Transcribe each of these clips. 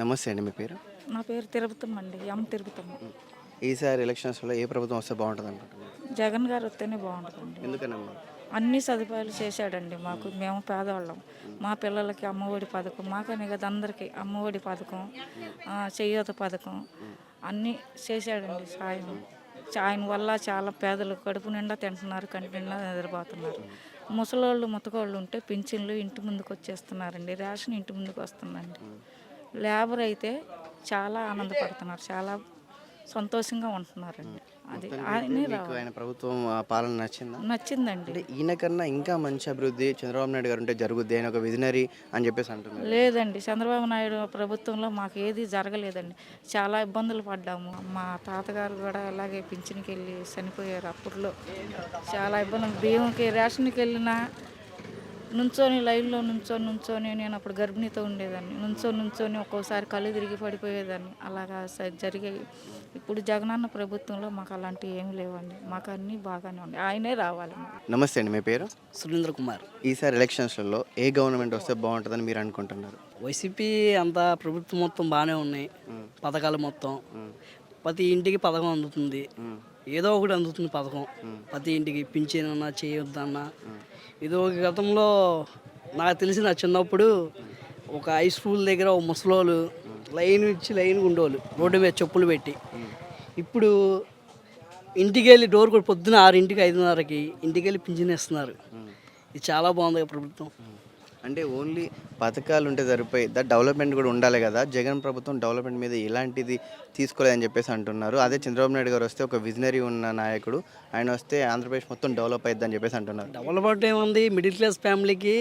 నమస్తే అండి మీ పేరు? నా పేరు తిరుపతమ్మ అండి ఎం తిరుపతమ్మ. ఈసారి ఎలక్షన్స్లో ఏ ప్రభుత్వం వస్తే బాగుంటుంది అనుకుంటున్నారు? జగన్ గారు వస్తేనే బాగుంటుందండి. ఎందుకనమ్మా? అన్ని సదుపాయాలు చేశాడండి మాకు మేము పేదవాళ్ళం. మా పిల్లలకి అమ్మఒడి పథకం మాకనే కదా అందరికీ అమ్మఒడి పథకం చేయూత పథకం అన్నీ చేశాడండి సాయం. ఆయన వల్ల చాలా పేదలు కడుపు నిండా తింటున్నారు కంటి నిండా నిద్రపోతున్నారు. ముసలోళ్ళు ముతకోళ్ళు ఉంటే పింఛన్లు ఇంటి ముందుకు వచ్చేస్తున్నారండి రేషన్ ఇంటి ముందుకు వస్తుందండి. లేబర్ అయితే చాలా ఆనందపడుతున్నారు. చాలా సంతోషంగా ఉంటున్నారండి. అది ఆయనే ప్రభుత్వం ఆ, పాలన నచ్చిందా? నచ్చిందండి. అంటే ఈయన కన్నా ఇంకా మంచి అభివృద్ధి చంద్రబాబు నాయుడు గారు ఉంటే జరుగుద్ది. ఆయన ఒక విజనరీ అని చెప్పేసి అంటున్నారు. లేదండి. చంద్రబాబు నాయుడు ప్రభుత్వంలో మాకు ఏది జరగలేదండి. చాలా ఇబ్బందులు పడ్డాము. మా తాతగారు కూడా అలాగే పింఛన్కి వెళ్ళి చనిపోయారు అప్పట్లో. చాలా ఇబ్బందులు. బియ్యంకి రేషన్కి వెళ్ళినా నుంచొని లైన్లో నుంచొని నుంచొని నేను అప్పుడు గర్భిణీతో ఉండేదాన్ని. నుంచొని నుంచొని ఒక్కోసారి కళ్ళు తిరిగి పడిపోయేదాన్ని. అలాగా జరిగాయి ఇప్పుడు జగనన్న ప్రభుత్వంలో మాకు అలాంటివి ఏమి లేవండి. మాకు అన్నీ బాగానే ఉన్నాయి. ఆయనే రావాలి. నమస్తే అండి. మీ పేరు? సురేంద్ర కుమార్. ఈసారి ఎలక్షన్స్లలో ఏ గవర్నమెంట్ వస్తే బాగుంటుందని మీరు అనుకుంటున్నారు? వైసీపీ అంతా ప్రభుత్వం మొత్తం బాగానే ఉన్నాయి. పథకాలు మొత్తం. ప్రతి ఇంటికి పథకం అందుతుంది. ఏదో ఒకటి అందుతుంది పథకం. ప్రతి ఇంటికి పింఛన్ అన్నా చేయొద్దన్నా. ఇది ఒక గతంలో నాకు తెలిసి నా చిన్నప్పుడు ఒక హై స్కూల్ దగ్గర ఒక ముసలోళ్ళు లైన్ ఇచ్చి లైన్ ఉండేవాళ్ళు. రోడ్డు మీద చెప్పులు పెట్టి. ఇప్పుడు ఇంటికి వెళ్ళి డోర్ కూడా పొద్దున ఆరింటికి ఐదున్నరకి ఇంటికి వెళ్ళి పింఛన్ ఇస్తున్నారు ఇది చాలా బాగుంది ప్రభుత్వం. అంటే ఓన్లీ పథకాలు ఉంటే సరిపోయి దా డెవలప్మెంట్ కూడా ఉండాలి కదా. జగన్ ప్రభుత్వం డెవలప్మెంట్ మీద ఇలాంటిది తీసుకోలేదని చెప్పేసి అంటున్నారు. అదే చంద్రబాబు నాయుడు గారు వస్తే ఒక విజనరీ ఉన్న నాయకుడు ఆయన వస్తే ఆంధ్రప్రదేశ్ మొత్తం డెవలప్ అయిద్దని చెప్పేసి అంటున్నారు. డెవలప్మెంట్ ఏముంది? మిడిల్ క్లాస్ ఫ్యామిలీకి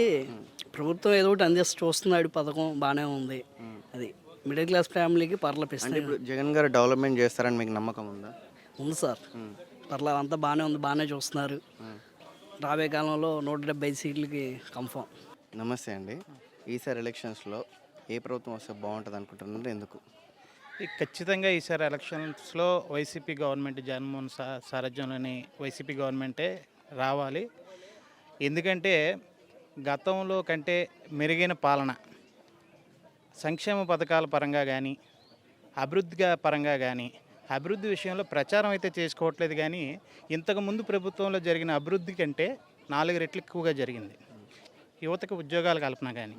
ప్రభుత్వం ఏదో ఒకటి అందిస్తూ చూస్తున్నాడు పథకం బాగానే ఉంది. అది మిడిల్ క్లాస్ ఫ్యామిలీకి అంటే పర్లపిస్తుంది ఇప్పుడు జగన్ గారు డెవలప్మెంట్ చేస్తారని మీకు నమ్మకం ఉందా? ఉంది సార్. పర్లేదు అంతా బాగానే ఉంది బాగానే చూస్తున్నారు. రాబోయే కాలంలో నూట డెబ్బై ఐదు సీట్లకి కన్ఫామ్. నమస్తే అండి. ఈసారి ఎలక్షన్స్లో ఏ ప్రభుత్వం వస్తే బాగుంటుంది అనుకుంటున్నారు? ఎందుకు? ఈ ఖచ్చితంగా ఈసారి ఎలక్షన్స్లో వైసీపీ గవర్నమెంట్ జగన్మోహన్ సా సారథ్యంలోని వైసీపీ గవర్నమెంటే రావాలి. ఎందుకంటే గతంలో కంటే మెరుగైన పాలన సంక్షేమ పథకాల పరంగా కానీ అభివృద్ధిగా పరంగా కానీ అభివృద్ధి విషయంలో ప్రచారం అయితే చేసుకోవట్లేదు కానీ ఇంతకుముందు ప్రభుత్వంలో జరిగిన అభివృద్ధి కంటే నాలుగు రెట్లు ఎక్కువగా జరిగింది. యువతకు ఉద్యోగాల కల్పన కానీ.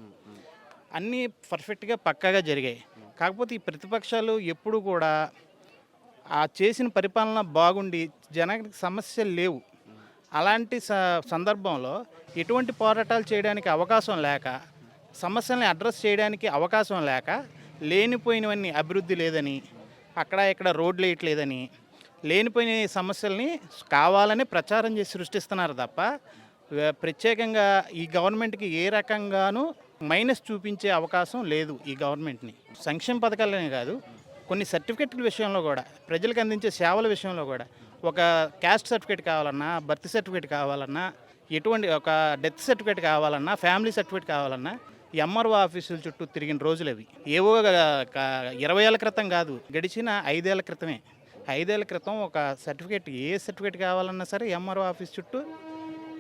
అన్నీ పర్ఫెక్ట్గా పక్కాగా జరిగాయి. కాకపోతే ఈ ప్రతిపక్షాలు ఎప్పుడు కూడా ఆ చేసిన పరిపాలన బాగుండి జనానికి సమస్యలు లేవు. అలాంటి స సందర్భంలో ఎటువంటి పోరాటాలు చేయడానికి అవకాశం లేక సమస్యల్ని అడ్రస్ చేయడానికి అవకాశం లేక లేనిపోయినవన్నీ అభివృద్ధి లేదని అక్కడ ఇక్కడ రోడ్లు వేయట్లేదని లేనిపోయిన సమస్యల్ని కావాలని ప్రచారం చేసి సృష్టిస్తున్నారు తప్ప ప్రత్యేకంగా ఈ గవర్నమెంట్కి ఏ రకంగానూ మైనస్ చూపించే అవకాశం లేదు ఈ గవర్నమెంట్ని. సంక్షేమ పథకాలనే కాదు కొన్ని సర్టిఫికెట్ల విషయంలో కూడా ప్రజలకు అందించే సేవల విషయంలో కూడా ఒక క్యాస్ట్ సర్టిఫికేట్ కావాలన్నా బర్త్ సర్టిఫికేట్ కావాలన్నా ఎటువంటి ఒక డెత్ సర్టిఫికేట్ కావాలన్నా ఫ్యామిలీ సర్టిఫికేట్ కావాలన్నా ఎంఆర్ఓ ఆఫీసుల చుట్టూ తిరిగిన రోజులు అవి. ఏవో ఇరవై ఏళ్ళ క్రితం కాదు గడిచిన ఐదేళ్ళ క్రితమే. ఐదేళ్ళ క్రితం ఒక సర్టిఫికేట్ ఏ సర్టిఫికేట్ కావాలన్నా సరే ఎంఆర్ఓ ఆఫీస్ చుట్టూ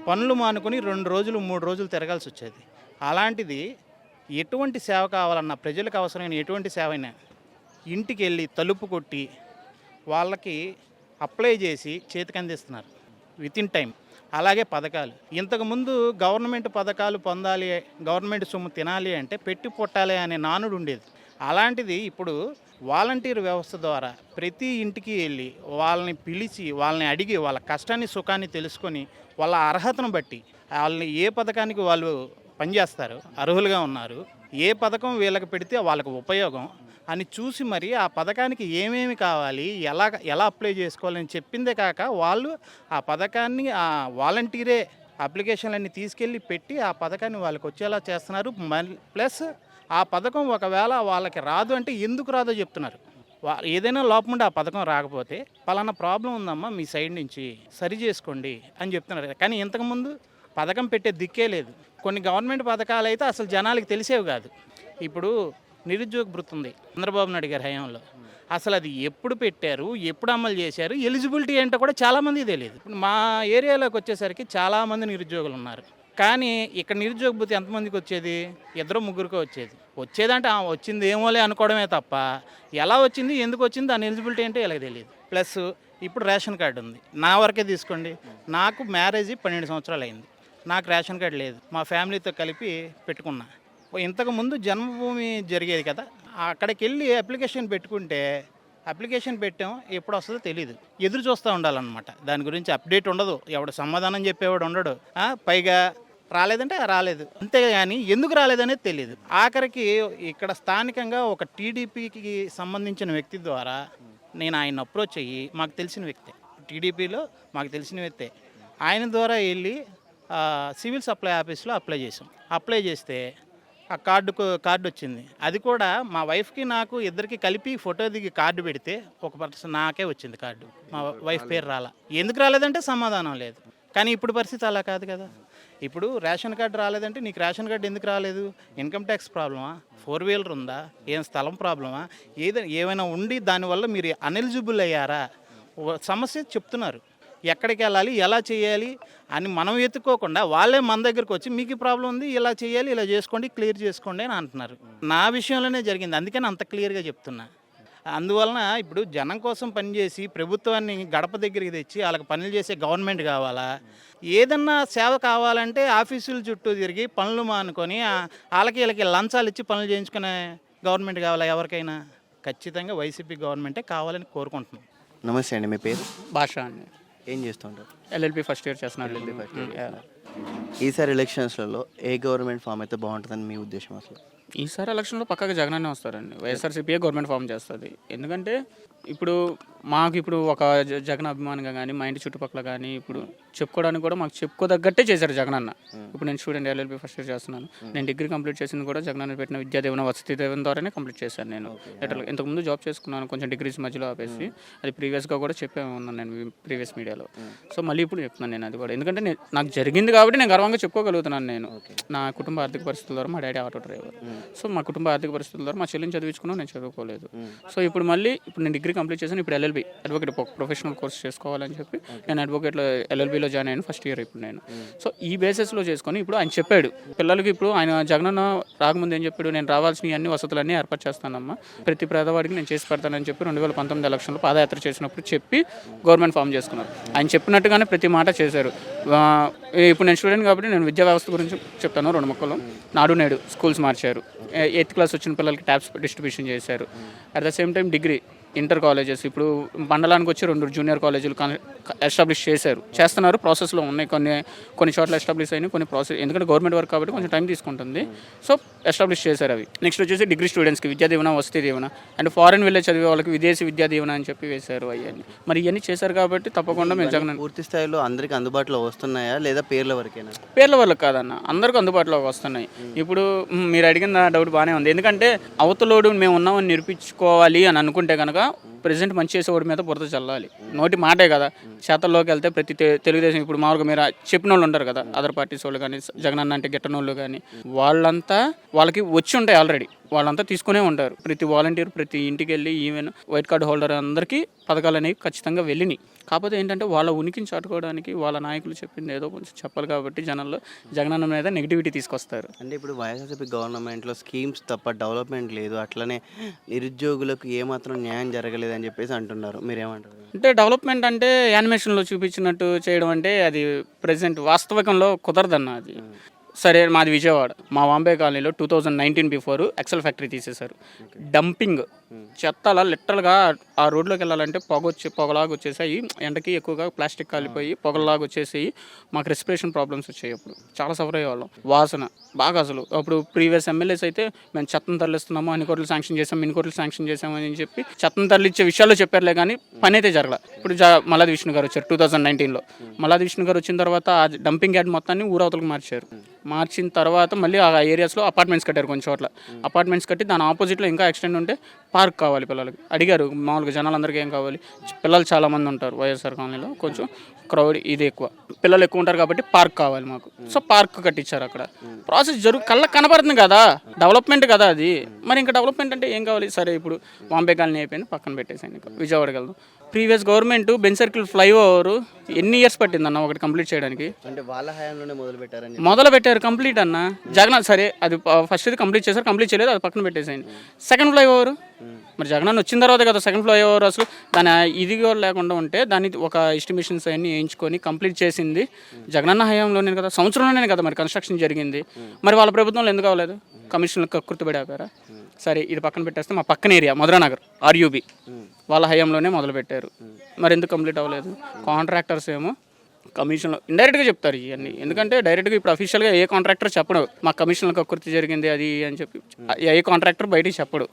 పనులు మానుకొని రెండు రోజులు మూడు రోజులు తిరగాల్సి వచ్చేది. అలాంటిది ఎటువంటి సేవ కావాలన్నా ప్రజలకు అవసరమైన ఎటువంటి సేవ అయినా ఇంటికి వెళ్ళి తలుపు కొట్టి వాళ్ళకి అప్లై చేసి చేతికి అందిస్తున్నారు. విత్ ఇన్ టైం అలాగే పథకాలు. ఇంతకుముందు గవర్నమెంట్ పథకాలు పొందాలి గవర్నమెంట్ సొమ్ము తినాలి అంటే పెట్టి పుట్టాలి అనే నానుడు ఉండేది. అలాంటిది ఇప్పుడు వాలంటీర్ వ్యవస్థ ద్వారా ప్రతి ఇంటికి వెళ్ళి వాళ్ళని పిలిచి వాళ్ళని అడిగి వాళ్ళ కష్టాన్ని సుఖాన్ని తెలుసుకొని వాళ్ళ అర్హతను బట్టి వాళ్ళని ఏ పథకానికి వాళ్ళు పనిచేస్తారు అర్హులుగా ఉన్నారు ఏ పథకం వీళ్ళకి పెడితే వాళ్ళకి ఉపయోగం అని చూసి మరి ఆ పథకానికి ఏమేమి కావాలి ఎలా ఎలా అప్లై చేసుకోవాలని చెప్పిందే కాక వాళ్ళు ఆ పథకాన్ని ఆ వాలంటీరే అప్లికేషన్లన్నీ తీసుకెళ్ళి పెట్టి ఆ పథకాన్ని వాళ్ళకి వచ్చేలా చేస్తున్నారు. మళ్ళీ ప్లస్ ఆ పథకం ఒకవేళ వాళ్ళకి రాదు అంటే ఎందుకు రాదో చెప్తున్నారు. ఏదైనా లోపం ఉండి ఆ పథకం రాకపోతే పలానా ప్రాబ్లం ఉందమ్మా మీ సైడ్ నుంచి సరి చేసుకోండి అని చెప్తున్నారు కానీ ఇంతకుముందు పథకం పెట్టే దిక్కే లేదు. కొన్ని గవర్నమెంట్ పథకాలు అయితే అసలు జనాలకి తెలిసేవి కాదు. ఇప్పుడు నిరుద్యోగ భృతి ఉంది చంద్రబాబు నాయుడు గారి హయాంలో. అసలు అది ఎప్పుడు పెట్టారు ఎప్పుడు అమలు చేశారు ఎలిజిబిలిటీ ఏంటో కూడా చాలామంది తెలియదు. ఇప్పుడు మా ఏరియాలోకి వచ్చేసరికి చాలామంది నిరుద్యోగులు ఉన్నారు. కానీ ఇక్కడ నిరుద్యోగ ఎంతమందికి వచ్చేది? ఇద్దరు ముగ్గురికి వచ్చేది. వచ్చేదంటే వచ్చింది ఏమోలే అనుకోవడమే తప్ప ఎలా వచ్చింది ఎందుకు వచ్చింది దాని ఎలిజిబిలిటీ ఏంటో ఇలా తెలియదు ప్లస్ ఇప్పుడు రేషన్ కార్డు ఉంది. నా వరకే తీసుకోండి. నాకు మ్యారేజ్ పన్నెండు సంవత్సరాలు అయింది. నాకు రేషన్ కార్డు లేదు. మా ఫ్యామిలీతో కలిపి పెట్టుకున్నా. ఓ ఇంతకు ముందు జన్మభూమి జరిగేది కదా అక్కడికి వెళ్ళి అప్లికేషన్ పెట్టుకుంటే అప్లికేషన్ పెట్టాం ఎప్పుడు వస్తుందో తెలియదు ఎదురు చూస్తూ ఉండాలన్నమాట. దాని గురించి అప్డేట్ ఉండదు. ఎవడు సమాధానం చెప్పేవాడు ఉండడు. పైగా రాలేదంటే రాలేదు. అంతేగాని ఎందుకు రాలేదనేది తెలియదు ఆఖరికి ఇక్కడ స్థానికంగా ఒక టీడీపీకి సంబంధించిన వ్యక్తి ద్వారా నేను ఆయన అప్రోచ్ అయ్యి మాకు తెలిసిన వ్యక్తే. టీడీపీలో మాకు తెలిసిన వ్యక్తే. ఆయన ద్వారా వెళ్ళి సివిల్ సప్లై ఆఫీస్లో అప్లై చేసాం అప్లై చేస్తే ఆ కార్డుకు కార్డు వచ్చింది. అది కూడా మా వైఫ్కి నాకు ఇద్దరికి కలిపి ఫోటో దిగి కార్డు పెడితే ఒక పర్సన్ నాకే వచ్చింది కార్డు. మా వైఫ్ పేరు రాలా. ఎందుకు రాలేదంటే సమాధానం లేదు. కానీ ఇప్పుడు పరిస్థితి అలా కాదు కదా. ఇప్పుడు రేషన్ కార్డు రాలేదంటే నీకు రేషన్ కార్డు ఎందుకు రాలేదు? ఇన్కమ్ ట్యాక్స్ ప్రాబ్లమా? ఫోర్ వీలర్ ఉందా? ఏం స్థలం ప్రాబ్లమా? ఏదైనా ఏమైనా ఉండి దానివల్ల మీరు అనెలిజిబుల్ అయ్యారా? ఓ సమస్య చెప్తున్నారు. ఎక్కడికి వెళ్ళాలి? ఎలా చేయాలి? అని మనం ఎత్తుకోకుండా వాళ్ళే మన దగ్గరకు వచ్చి మీకు ప్రాబ్లం ఉంది ఇలా చేయాలి ఇలా చేసుకోండి క్లియర్ చేసుకోండి అని అంటున్నారు. నా విషయంలోనే జరిగింది. అందుకని అంత క్లియర్గా చెప్తున్నా. అందువలన ఇప్పుడు జనం కోసం పనిచేసి ప్రభుత్వాన్ని గడప దగ్గరికి తెచ్చి వాళ్ళకి పనులు చేసే గవర్నమెంట్ కావాలా? ఏదన్నా సేవ కావాలంటే ఆఫీసుల చుట్టూ తిరిగి పనులు మానుకొని ఆ- వాళ్ళకి వీళ్ళకి లంచాలు ఇచ్చి పనులు చేయించుకునే గవర్నమెంట్ కావాలా ఎవరికైనా? ఖచ్చితంగా వైసీపీ గవర్నమెంటే కావాలని కోరుకుంటున్నాం. నమస్తే అండి మీ పేరు? భాష అండి. ఏం చేస్తుంటారు? ఎల్ఎల్బి ఫస్ట్ ఇయర్ చేస్తున్నాడు ఈసారి ఎలక్షన్స్లలో ఏ గవర్నమెంట్ ఫామ్ అయితే బాగుంటుందని మీ ఉద్దేశం అసలు? ఈసారి ఎలక్షన్లో పక్కగా జగన్ అనే వస్తారండి వైఎస్ఆర్సీపీఏ గవర్నమెంట్ ఫామ్ చేస్తుంది. ఎందుకంటే ఇప్పుడు మాకు ఇప్పుడు ఒక జగన్ అభిమానిగా కానీ మా ఇంటి చుట్టుపక్కల కానీ ఇప్పుడు చెప్పుకోవడానికి కూడా మాకు చెప్పుకోదగ్గట్టే చేశారు జగన్ అన్న. ఇప్పుడు నేను స్టూడెంట్ ఎల్ఎల్బి ఫస్ట్ ఇయర్ చేస్తున్నాను. నేను డిగ్రీ కంప్లీట్ చేసింది కూడా జగన్ అన్న పెట్టిన విద్యా దీవెన వసతి దీవెన ద్వారానే కంప్లీట్ చేశాను నేను. ఎట్లా ఇంతకుముందు జాబ్ చేసుకున్నాను కొంచెం డిగ్రీస్ మధ్యలో ఆపేసి అది ప్రీవియస్గా కూడా చెప్పే ఉన్నాను నేను ప్రీవియస్ మీడియాలో. సో మళ్ళీ ఇప్పుడు చెప్తున్నాను నేను అది కూడా. ఎందుకంటే నేను నాకు జరిగింది కాబట్టి నేను గర్వంగా చెప్పుకోగలుగుతున్నాను నేను. నా కుటుంబ ఆర్థిక పరిస్థితుల ద్వారా మా డాడీ ఆటో డ్రైవర్. సో మా కుటుంబ ఆర్థిక పరిస్థితుల ద్వారా మా చెల్లిని చదివించుకున్నాను నేను చదువుకోలేదు. సో ఇప్పుడు మళ్ళీ ఇప్పుడు నేను డిగ్రీ కంప్లీట్ చేశాను. ఇప్పుడు ఎల్ఎల్బి అడ్వకేట్ ప్రొఫెషనల్ కోర్స్ చేసుకోవాలని చెప్పి నేను అడ్వకేట్లో ఎల్ఎల్బిలో జాయిన్ అయ్యాను ఫస్ట్ ఇయర్ ఇప్పుడు నేను. సో ఈ బేసిస్లో చేసుకొని ఇప్పుడు ఆయన చెప్పాడు పిల్లలకి ఇప్పుడు ఆయన జగనన్న రాకముందు ఏం చెప్పాడు నేను రావాల్సిన అన్ని వసతులన్నీ ఏర్పాటు చేస్తానమ్మా. ప్రతి పేదవాడికి నేను చేసి పెడతానని చెప్పి రెండు వేల పంతొమ్మిది ఎలక్షన్లో పాదయాత్ర చేసినప్పుడు చెప్పి గవర్నమెంట్ ఫామ్ చేసుకున్నారు. ఆయన చెప్పినట్టుగానే ప్రతి మాట చేశారు. ఇప్పుడు నేను స్టూడెంట్ కాబట్టి నేను విద్యా వ్యవస్థ గురించి చెప్తాను రెండు మొక్కలు. నాడు నేడు స్కూల్స్ మార్చారు. ఎయిత్ క్లాస్ వచ్చిన పిల్లలకి ట్యాబ్స్ డిస్ట్రిబ్యూషన్ చేశారు. At the same time degree inter colleges. ఇప్పుడు మండలానికి వచ్చి రెండు జూనియర్ కాలేజీలు ఎస్టాబ్లిష్ చేశారు. చేస్తున్నారు ప్రాసెస్లో ఉన్నాయి. కొన్ని కొన్ని చోట్ల ఎస్టాబ్లిష్ అయినాయి కొన్ని ప్రాసెస్ ఎందుకంటే గవర్నమెంట్ వర్క్ కాబట్టి కొంచెం టైం తీసుకుంటుంది. సో ఎస్టాబ్లిష్ చేశారు అవి. నెక్స్ట్ వచ్చేసి డిగ్రీ స్టూడెంట్స్కి విద్యా దీవెన వసతి దీవెన అండ్ ఫారెన్ వెళ్ళే చదివే వాళ్ళకి విదేశీ విద్యా దీవెన అని చెప్పి వేశారు అవన్నీ మరి ఇవన్నీ చేశారు కాబట్టి తప్పకుండా మేము జగన్ పూర్తి స్థాయిలో అందరికి అందుబాటులో వస్తున్నాయా లేదా పేర్ల వరకేనా? పేర్ల వల్ల కాదన్న. అందరికీ అందుబాటులోకి వస్తున్నాయి. ఇప్పుడు మీరు అడిగిన డౌట్ బాగానే ఉంది. ఎందుకంటే అవతలోడు మేము ఉన్నామని నిరూపించుకోవాలి అని అనుకుంటే కనుక ప్రెసెంట్ మంచి చేసేవాడి మీద బురద చల్లాలి. నోటి మాటే కదా. చేతల్లోకి వెళ్తే ప్రతి తెలుగుదేశం ఇప్పుడు మామూలుగా మీరు చెప్పిన వాళ్ళు ఉంటారు కదా. అదర్ పార్టీస్ వాళ్ళు కానీ జగన్ అన్న అంటే గిట్టనోళ్ళు కానీ వాళ్ళంతా వాళ్ళకి వచ్చి ఉంటాయి ఆల్రెడీ. వాళ్ళంతా తీసుకునే ఉంటారు. ప్రతి వాలంటీర్ ప్రతి ఇంటికి వెళ్ళి ఈవెన్ వైట్ కార్డు హోల్డర్ అందరికీ పథకాలు అనేవి ఖచ్చితంగా వెళ్ళినాయి. కాకపోతే ఏంటంటే వాళ్ళ ఉనికిని చాటుకోవడానికి వాళ్ళ నాయకులు చెప్పింది ఏదో కొంచెం చెప్పాలి కాబట్టి జనంలో జగనన్న మీద నెగిటివిటీ తీసుకొస్తారు. అంటే ఇప్పుడు వైఎస్ఆర్సీపీ గవర్నమెంట్లో స్కీమ్స్ తప్ప డెవలప్మెంట్ లేదు. అట్లనే నిరుద్యోగులకు ఏమాత్రం న్యాయం జరగలేదు అని చెప్పేసి అంటున్నారు. మీరేమంటారు? అంటే డెవలప్మెంట్ అంటే యానిమేషన్లో చూపించినట్టు చేయడం అంటే అది ప్రజెంట్ వాస్తవికంలో కుదరదన్న అది. సరే మాది విజయవాడ. మా వాంబే కాలనీలో two thousand nineteen before excel factory తీసేశారు. డంపింగ్ చెత్త అలా లిటరల్గా ఆ రోడ్లోకి వెళ్ళాలంటే పొగ వచ్చి పొగలాగా వచ్చేసాయి. ఎండకి ఎక్కువగా ప్లాస్టిక్ కాలిపోయి పొగలాగా వచ్చేసి మాకు రెస్పిరేషన్ ప్రాబ్లమ్స్ వచ్చాయి అప్పుడు. చాలా సఫర్ అయ్యేవాళ్ళం. వాసన బాగా అసలు. అప్పుడు ప్రీవియస్ ఎమ్మెల్యేస్ అయితే మేము చెత్తను తరలిస్తున్నాము అన్ని కోట్లు శాంక్షన్ చేసాం ఇన్ని కోట్లు శాంక్షన్ చేసామని చెప్పి చెత్తను తరలిచ్చే విషయాల్లో చెప్పారులే కానీ పని అయితే జరగల. ఇప్పుడు జా మల్లాది విష్ణు గారు వచ్చారు టూ థౌజండ్ నైన్టీన్లో మల్లాది విష్ణు గారు వచ్చిన తర్వాత ఆ డంపింగ్ యార్డ్ మొత్తాన్ని ఊరవతలకు మార్చారు. మార్చిన తర్వాత మళ్ళీ ఆ ఏరియాస్లో అపార్ట్మెంట్స్ కట్టారు కొన్ని చోట్ల. అపార్ట్మెంట్స్ కట్టి దాని ఆపోజిట్లో ఇంకా ఎక్స్టెండ్ ఉంటే పార్క్ కావాలి పిల్లలకి. అడిగారు మామూలుగా జనాలందరికీ ఏం కావాలి? పిల్లలు చాలామంది ఉంటారు వైఎస్ఆర్ కాలనీలో కొంచెం క్రౌడ్ ఇది ఎక్కువ. పిల్లలు ఎక్కువ ఉంటారు కాబట్టి పార్క్ కావాలి మాకు. సో పార్క్ కట్టించారు అక్కడ. ప్రాసెస్ జరుగు కళ్ళ కనబడుతుంది కదా డెవలప్మెంట్ కదా అది. మరి ఇంకా డెవలప్మెంట్ అంటే ఏం కావాలి? సరే ఇప్పుడు బాంబే కాలనీ అయిపోయింది పక్కన పెట్టేసాను ఇంకా. విజయవాడకి వెళ్దాం. Previous government Benz Circle flyover ఎన్ని ఇయర్స్ పట్టిందన్న ఒకటి కంప్లీట్ చేయడానికి? అంటే వాళ్ళ హయాంలోనే మొదలు పెట్టారని మొదలు పెట్టారు కంప్లీట్ అన్న. జగన్ సరే అది ఫస్ట్ ఇది కంప్లీట్ చేశారు కంప్లీట్ చేయలేదు అది పక్కన పెట్టేసేయండి. Second flyover? మరి జగన్ వచ్చిన తర్వాత కదా సెకండ్ ఫ్లైఓవర్ అసలు దాని ఇది కూడా లేకుండా ఉంటే దాన్ని ఒక ఎస్టిమేషన్స్ అన్ని వేయించుకొని కంప్లీట్ చేసింది జగనన్న హయాంలోనే కదా సంవత్సరంలోనే కదా మరి కన్స్ట్రక్షన్ జరిగింది. మరి వాళ్ళ ప్రభుత్వంలో ఎందుకు అవ్వలేదు? కమిషన్లకు కక్కుర్తిపడి సరే ఇది పక్కన పెట్టేస్తే మా పక్కన ఏరియా మధురానగర్ ఆర్యూబి వాళ్ళ హయాంలోనే మొదలు పెట్టారు మరి ఎందుకు కంప్లీట్ అవ్వలేదు? కాంట్రాక్టర్స్ ఏమో కమిషన్లో ఇండైరెక్ట్గా చెప్తారు ఇవన్నీ. ఎందుకంటే డైరెక్ట్గా ఇప్పుడు అఫీషియల్గా ఏ కాంట్రాక్టర్ చెప్పడు మా కమిషన్లకు కక్కుర్తి జరిగింది అది అని చెప్పి. ఏ కాంట్రాక్టర్ బయటికి చెప్పడు.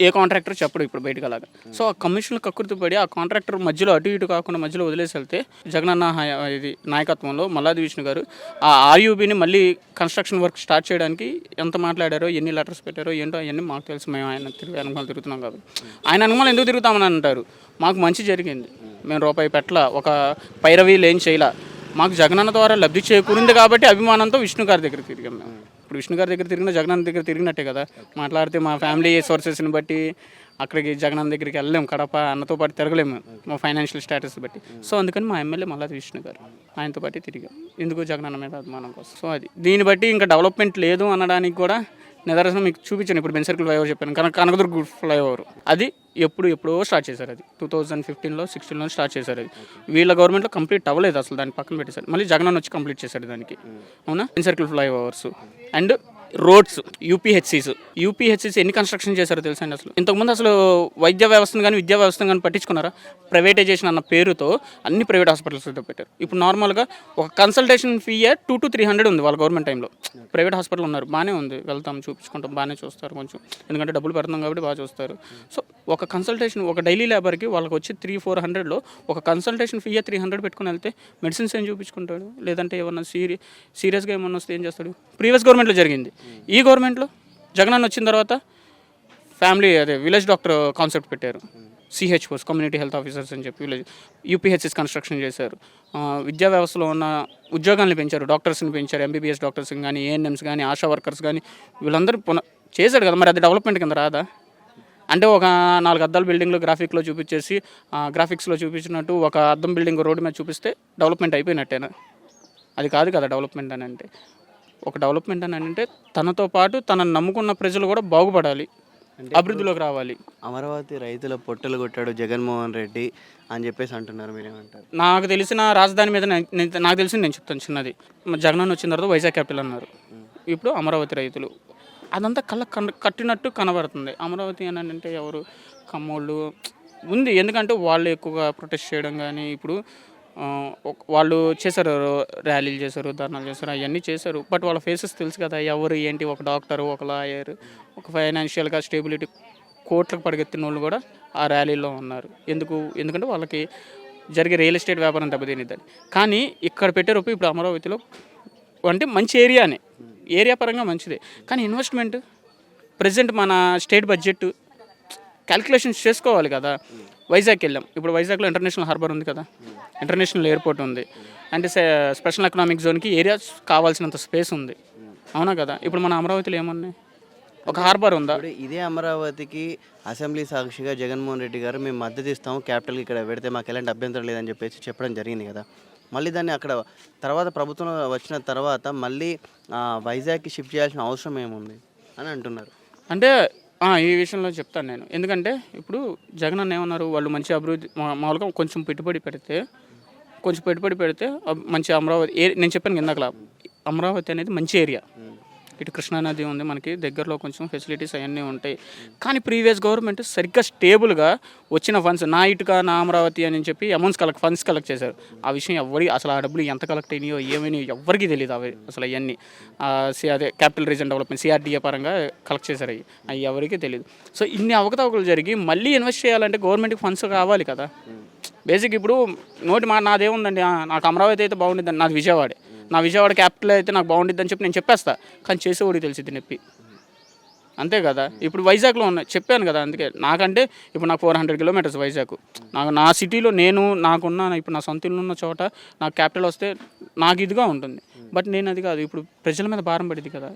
ఏ కాంట్రాక్టర్ చెప్పడు ఇప్పుడు బయటకు అలాగా. సో ఆ కమిషన్ కక్కుర్తి పడి ఆ కాంట్రాక్టర్ మధ్యలో అటు ఇటు కాకుండా మధ్యలో వదిలేసి వెళ్తే జగనన్న ఇది నాయకత్వంలో మల్లాది విష్ణు గారు ఆ ఆర్యూబీని మళ్ళీ కన్స్ట్రక్షన్ వర్క్ స్టార్ట్ చేయడానికి ఎంత మాట్లాడారో ఎన్ని లెటర్స్ పెట్టారో ఏంటో అవన్నీ మాకు తెలుసు. మేము ఆయన తిరిగి అనుమానం తిరుగుతున్నాం కాబట్టి. ఆయన అనుమానం ఎందుకు తిరుగుతామని అంటారు? మాకు మంచి జరిగింది. మేము రూపాయి పెట్టల ఒక పైరవీలు ఏం చేయాల. మాకు జగనన్న ద్వారా లబ్ధి చేకూరింది కాబట్టి అభిమానంతో విష్ణు గారి దగ్గర తిరిగాం మేము. ఇప్పుడు విష్ణు గారి దగ్గర తిరిగిన జగనన్న దగ్గర తిరిగినట్టే కదా. మాట్లాడితే మా ఫ్యామిలీ సోర్సెస్ని బట్టి అక్కడికి జగనన్న దగ్గరికి వెళ్ళలేము కడప అన్నతో పాటు తిరగలేము మా ఫైనాన్షియల్ స్టేటస్ బట్టి. సో అందుకని మా ఎమ్మెల్యే మళ్ళీ విష్ణు గారు ఆయనతో పాటు తిరిగాం. ఎందుకు జగనన్న మీద అభిమానం కోసం. సో అది. దీన్ని బట్టి ఇంకా డెవలప్మెంట్ లేదు అనడానికి కూడా నిదర్శనం మీకు చూపించాను. ఇప్పుడు బెన్ సర్కిల్ ఫ్లైఓవర్ చెప్పాను. కనుక కనకదుర్గ ఫ్లైఓవర్. అది ఎప్పుడు ఎప్పుడో స్టార్ట్ చేశారు అది. టూ థౌజండ్ ఫిఫ్టీన్లో సిక్స్టీన్లో స్టార్ట్ చేశారు అది. వీళ్ళ గవర్నమెంట్లో కంప్లీట్ అవ్వలేదు అసలు దాన్ని పక్కన పెట్టేశారు. మళ్ళీ జగన్ వచ్చి కంప్లీట్ చేశాడు దానికి. అవునా? Benz Circle flyovers. And roads UPHCs. UPHCs ఎన్ని కన్స్ట్రక్షన్ చేశారో తెలుసండి అసలు? ఇంతకుముందు అసలు వైద్య వ్యవస్థను కానీ విద్యా వ్యవస్థను కానీ పట్టించుకున్నారా? ప్రైవేటైజేషన్ అన్న పేరుతో అన్ని ప్రైవేట్ హాస్పిటల్స్ పెట్టారు. ఇప్పుడు నార్మల్గా ఒక consultation fee two to three hundred ఉంది వాళ్ళ గవర్నమెంట్ టైంలో ప్రైవేట్ హాస్పిటల్ ఉన్నారు బాగానే ఉంది. వెళ్తాం చూపించుకుంటాం బాగానే చూస్తారు కొంచెం. ఎందుకంటే డబ్బులు పెడతాం కాబట్టి బాగా చూస్తారు. సో ఒక కన్సల్టేషన్ ఒక డైలీ లేబర్కి వాళ్ళకి వచ్చి త్రీ ఫోర్ హండ్రెడ్లో ఒక కన్సల్టేషన్ ఫీ త్రీ హండ్రెడ్ పెట్టుకుని వెళ్తే మెడిసిన్స్ ఏం చూపించుకుంటాడు? లేదంటే ఏమన్నా సీరి సీరియస్గా ఏమన్నా వస్తే ఏం చేస్తాడు? ప్రీవియస్ గవర్నమెంట్లో జరిగింది. ఈ గవర్నమెంట్లో జగన్ అన్న వచ్చిన తర్వాత ఫ్యామిలీ అదే విలేజ్ డాక్టర్ కాన్సెప్ట్ పెట్టారు. సిహెచ్ఓస్ కమ్యూనిటీ హెల్త్ ఆఫీసర్స్ అని చెప్పి విలేజ్ యూపీహెచ్ఎస్ కన్స్ట్రక్షన్ చేశారు. విద్యా వ్యవస్థలో ఉన్న ఉద్యోగాలను పెంచారు డాక్టర్స్ని పెంచారు ఎంబీబీఎస్ డాక్టర్స్ కానీ ఏఎన్ఎంస్ కానీ ఆశా వర్కర్స్ కానీ వీళ్ళందరూ పున చేశాడు కదా మరి అది డెవలప్మెంట్ కింద రాదా? అంటే ఒక నాలుగు అద్దాల బిల్డింగ్లో గ్రాఫిక్లో చూపించేసి గ్రాఫిక్స్లో చూపించినట్టు ఒక అద్దం బిల్డింగ్ రోడ్డు మీద చూపిస్తే డెవలప్మెంట్ అయిపోయినట్టేనా? అది కాదు కదా డెవలప్మెంట్ అని అంటే. ఒక డెవలప్మెంట్ అని అంటే తనతో పాటు తనను నమ్ముకున్న ప్రజలు కూడా బాగుపడాలి అభివృద్ధిలోకి రావాలి. అమరావతి రైతుల పొట్టలు కొట్టాడు జగన్మోహన్ రెడ్డి అని చెప్పేసి అంటున్నారు మీరేమంటారు? నాకు తెలిసిన రాజధాని మీద నాకు తెలిసింది నేను చెప్తాను చిన్నది. జగనన్న వచ్చిన తర్వాత వైజాగ్ క్యాపిటల్ అన్నారు. ఇప్పుడు అమరావతి రైతులు. అదంతా కళ్ళ కట్టినట్టు కనబడుతుంది. అమరావతి అని అంటే ఎవరు? కమ్మోళ్ళు. ఉంది. ఎందుకంటే వాళ్ళు ఎక్కువగా ప్రొటెస్ట్ చేయడం కానీ ఇప్పుడు వాళ్ళు చేశారు ర్యాలీలు చేశారు ధర్నాలు చేశారు అవన్నీ చేశారు. బట్ వాళ్ళ ఫేసెస్ తెలుసు కదా ఎవరు ఏంటి ఒక డాక్టర్ ఒక లాయర్ ఒక ఫైనాన్షియల్గా స్టేబిలిటీ కోట్లకు పడగెత్తిన వాళ్ళు కూడా ఆ ర్యాలీలో ఉన్నారు. ఎందుకు? ఎందుకంటే వాళ్ళకి జరిగే రియల్ ఎస్టేట్ వ్యాపారం దెబ్బతినిద్దని కానీ ఇక్కడ పెట్టే ఇప్పుడు అమరావతిలో అంటే మంచి ఏరియానే. ఏరియా పరంగా మంచిదే. కానీ ఇన్వెస్ట్మెంట్ ప్రజెంట్ మన స్టేట్ బడ్జెట్ క్యాలిక్యులేషన్స్ చేసుకోవాలి కదా. వైజాగ్కి వెళ్ళాం ఇప్పుడు వైజాగ్లో ఇంటర్నేషనల్ హార్బర్ ఉంది కదా. ఇంటర్నేషనల్ ఎయిర్పోర్ట్ ఉంది. అంటే స్పెషల్ ఎకనామిక్ జోన్కి ఏరియా కావాల్సినంత స్పేస్ ఉంది. అవునా కదా? ఇప్పుడు మన అమరావతిలో ఏమున్నాయి? ఒక హార్బర్ ఉందా? ఇదే అమరావతికి అసెంబ్లీ సాక్షిగా జగన్మోహన్ రెడ్డి గారు మేము మద్దతు ఇస్తాము క్యాపిటల్ ఇక్కడ పెడితే మాకు ఎలాంటి అభ్యంతరం లేదని చెప్పేసి చెప్పడం జరిగింది కదా. మళ్ళీ దాన్ని అక్కడ తర్వాత ప్రభుత్వం వచ్చిన తర్వాత మళ్ళీ వైజాగ్కి షిఫ్ట్ చేయాల్సిన అవసరం ఏముంది అని అంటున్నారు. అంటే ఈ విషయంలో చెప్తాను నేను. ఎందుకంటే ఇప్పుడు జగన్ అన్న ఏమన్నారు? వాళ్ళు మంచి అభివృద్ధి మామూలుగా కొంచెం పెట్టుబడి పెడితే కొంచెం పెట్టుబడి పెడితే మంచి అమరావతి నేను చెప్పాను ఇందాకలా అమరావతి అనేది మంచి ఏరియా. ఇటు కృష్ణానది ఉంది మనకి దగ్గరలో కొంచెం ఫెసిలిటీస్ అవన్నీ ఉంటాయి. కానీ ప్రీవియస్ గవర్నమెంట్ సరిగ్గా స్టేబుల్గా వచ్చిన ఫండ్స్ నా ఇటుక నా అమరావతి అని చెప్పి అమౌంట్స్ కలెక్ట్ ఫండ్స్ కలెక్ట్ చేశారు. ఆ విషయం ఎవరి అసలు ఆ డబ్బులు ఎంత కలెక్ట్ అయినాయో ఏమైనాయో ఎవరికి తెలియదు అవి అసలు అవన్నీ. సి అదే క్యాపిటల్ రీజన్ డెవలప్మెంట్ సిఆర్డీఏ పరంగా కలెక్ట్ చేశారు అవి. అవి ఎవరికీ తెలియదు సో ఇన్ని అవకతవకలు జరిగి మళ్ళీ ఇన్వెస్ట్ చేయాలంటే గవర్నమెంట్కి ఫండ్స్ కావాలి కదా. బేసిక్ ఇప్పుడు నోటి మా నాదేముందండి నాకు అమరావతి అయితే బాగుండిద్ది నాది విజయవాడే. నా విజయవాడ క్యాపిటల్ అయితే నాకు బాగుండిద్ది అని చెప్పి నేను చెప్పేస్తా. కానీ చేసేవాడికి తెలిసింది నొప్పి. అంతే కదా. ఇప్పుడు వైజాగ్లో ఉన్నాయి చెప్పాను కదా అందుకే. నాకంటే ఇప్పుడు నాకు ఫోర్ హండ్రెడ్ కిలోమీటర్స్ వైజాగ్. నాకు నా సిటీలో నేను నాకున్న ఇప్పుడు నా సొంత ఉన్న చోట నాకు క్యాపిటల్ వస్తే నాకు ఇదిగా ఉంటుంది. బట్ నేను అది కాదు. ఇప్పుడు ప్రజల మీద భారం పడింది కదా.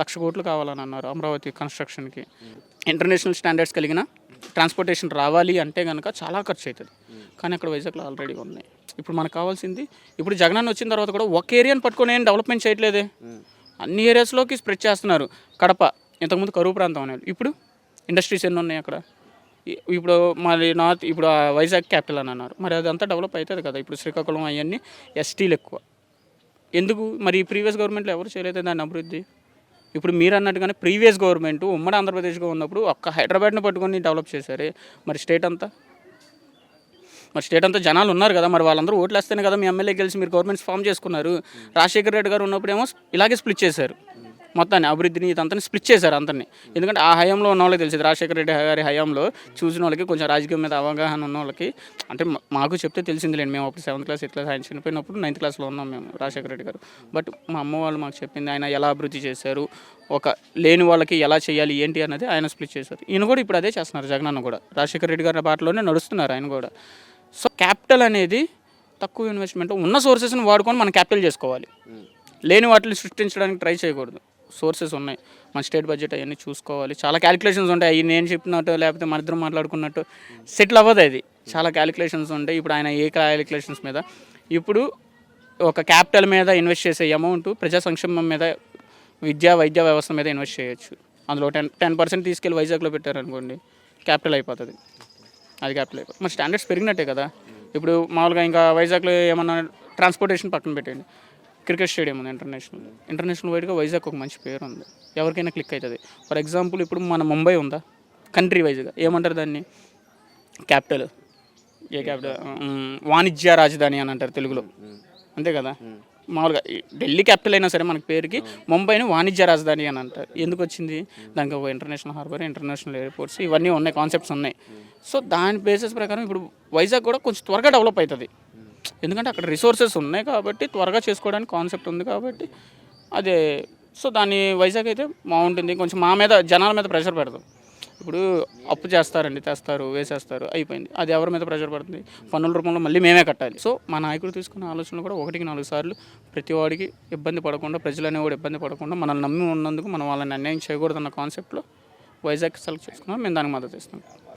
లక్ష కోట్లు కావాలని అన్నారు అమరావతి కన్స్ట్రక్షన్కి ఇంటర్నేషనల్ స్టాండర్డ్స్ కలిగిన ట్రాన్స్పోర్టేషన్ రావాలి అంటే కనుక చాలా ఖర్చు అవుతుంది కానీ అక్కడ వైజాగ్లో ఆల్రెడీ ఉన్నాయి. ఇప్పుడు మనకు కావాల్సింది ఇప్పుడు జగనన్న వచ్చిన తర్వాత కూడా ఒక ఏరియాని పట్టుకొని ఏం డెవలప్మెంట్ చేయట్లేదే. అన్ని ఏరియాస్లోకి స్ప్రెడ్ చేస్తున్నారు. కడప ఇంతకుముందు కరువు ప్రాంతం అనేది. ఇప్పుడు ఇండస్ట్రీస్ ఎన్ని ఉన్నాయి అక్కడ? ఇప్పుడు మరి నార్త్ ఇప్పుడు ఆ వైజాగ్ క్యాపిటల్ అని అన్నారు. మరి అదంతా డెవలప్ అవుతుంది కదా. ఇప్పుడు శ్రీకాకుళం అవన్నీ ఎస్టీలు ఎక్కువ. ఎందుకు? మరి ప్రీవియస్ గవర్నమెంట్లో ఎవరు చేయలేదు దాని అభివృద్ధి? ఇప్పుడు మీరు అన్నట్టుగానే ప్రీవియస్ గవర్నమెంట్ ఉమ్మడి ఆంధ్రప్రదేశ్గా ఉన్నప్పుడు ఒక్క హైదరాబాద్ని పట్టుకొని డెవలప్ చేశారే. మరి స్టేట్ అంతా? మరి స్టేట్ అంతా జనాలు ఉన్నారు కదా మరి వాళ్ళందరూ ఓట్లు వేస్తేనే కదా మీ ఎమ్మెల్యే గెలిచి మీరు గవర్నమెంట్స్ ఫామ్ చేసుకున్నారు. రాజశేఖర రెడ్డి గారు ఉన్నప్పుడేమో ఇలాగే స్ప్లిట్ చేశారు. మొత్తాన్ని అభివృద్ధిని ఇదంతా స్ప్లిట్ చేశారు అందరినీ. ఎందుకంటే ఆ హయాంలో ఉన్న వాళ్ళకి తెలిసింది రాజశేఖర రెడ్డి గారి హయాంలో చూసిన వాళ్ళకి కొంచెం రాజకీయం మీద అవగాహన ఉన్న వాళ్ళకి అంటే మాకు చెప్తే తెలిసిందిలేండి మేము అప్పుడు సెవెంత్ క్లాస్ ఎయిత్ క్లాస్ ఆయన చనిపోయినప్పుడు నైన్త్ క్లాస్లో ఉన్నాం మేము రాజశేఖర రెడ్డి గారు. బట్ మా అమ్మ వాళ్ళు మాకు చెప్పింది ఆయన ఎలా అభివృద్ధి చేశారు ఒక లేని వాళ్ళకి ఎలా చేయాలి ఏంటి అన్నది ఆయన స్ప్లిట్ చేశారు. ఈయన కూడా ఇప్పుడు అదే చేస్తున్నారు జగనన్న కూడా. రాజశేఖర రెడ్డి గారి బాటలోనే నడుస్తున్నారు ఆయన కూడా. సో క్యాపిటల్ అనేది తక్కువ ఇన్వెస్ట్మెంట్ ఉన్న సోర్సెస్ని వాడుకొని మనం క్యాపిటల్ చేసుకోవాలి. లేని వాటిని సృష్టించడానికి ట్రై చేయకూడదు. సోర్సెస్ ఉన్నాయి. మన స్టేట్ బడ్జెట్ అవన్నీ చూసుకోవాలి. చాలా క్యాలిక్యులేషన్స్ ఉంటాయి. అవి నేను చెప్పినట్టు లేకపోతే మన ఇద్దరు మాట్లాడుకున్నట్టు సెటిల్ అవ్వదు అది. చాలా క్యాలిక్యులేషన్స్ ఉంటాయి. ఇప్పుడు ఆయన ఏ క్యాలిక్యులేషన్స్ మీద? ఇప్పుడు ఒక క్యాపిటల్ మీద ఇన్వెస్ట్ చేసే అమౌంట్ ప్రజా సంక్షేమం మీద విద్యా వైద్య వ్యవస్థ మీద ఇన్వెస్ట్ చేయొచ్చు. అందులో టెన్ టెన్ పర్సెంట్ తీసుకెళ్ళి వైజాగ్లో పెట్టారనుకోండి క్యాపిటల్ అయిపోతుంది. అది క్యాపిటల్ అయిపోతుంది మరి స్టాండర్డ్స్ పెరిగినట్టే కదా. ఇప్పుడు మామూలుగా ఇంకా వైజాగ్లో ఏమన్నా ట్రాన్స్పోర్టేషన్ పక్కన పెట్టండి క్రికెట్ స్టేడియం ఉంది ఇంటర్నేషనల్. ఇంటర్నేషనల్ వైడ్గా వైజాగ్ ఒక మంచి పేరు ఉంది ఎవరికైనా క్లిక్ అవుతుంది. ఫర్ ఎగ్జాంపుల్ ఇప్పుడు మన ముంబై ఉందా? కంట్రీ వైజ్గా ఏమంటారు దాన్ని? క్యాపిటల్. ఏ క్యాపిటల్? వాణిజ్య రాజధాని అని అంటారు తెలుగులో. అంతే కదా? మామూలుగా ఢిల్లీ క్యాపిటల్ అయినా సరే మనకి పేరుకి ముంబైని వాణిజ్య రాజధాని అని అంటారు. ఎందుకు వచ్చింది? దానికి ఒక ఇంటర్నేషనల్ హార్బర్ ఇంటర్నేషనల్ ఎయిర్పోర్ట్స్ ఇవన్నీ ఉన్నాయి కాన్సెప్ట్స్ ఉన్నాయి. సో దాని బేసిస్ ప్రకారం ఇప్పుడు వైజాగ్ కూడా కొంచెం త్వరగా డెవలప్ అవుతుంది. ఎందుకంటే అక్కడ రిసోర్సెస్ ఉన్నాయి కాబట్టి త్వరగా చేసుకోవడానికి కాన్సెప్ట్ ఉంది కాబట్టి అదే. సో దాన్ని వైజాగ్ అయితే బాగుంటుంది. కొంచెం మా మీద జనాల మీద ప్రెషర్ పెడదాం ఇప్పుడు అప్పు చేస్తారండి తెస్తారు వేసేస్తారు అయిపోయింది. అది ఎవరి మీద ప్రెషర్ పడుతుంది? పన్నుల రూపంలో మళ్ళీ మేమే కట్టాలి. సో మా నాయకుడు తీసుకున్న ఆలోచనలు కూడా ఒకటికి నాలుగు సార్లు ప్రతి వాడికి ఇబ్బంది పడకుండా ప్రజలు అనేవాడు ఇబ్బంది పడకుండా మనల్ని నమ్మి ఉన్నందుకు మనం వాళ్ళని అన్యాయం చేయకూడదన్న కాన్సెప్ట్లో వైజాగ్ సెలెక్ట్ చేసుకున్నాం. మేము దానికి మద్దతు ఇస్తాం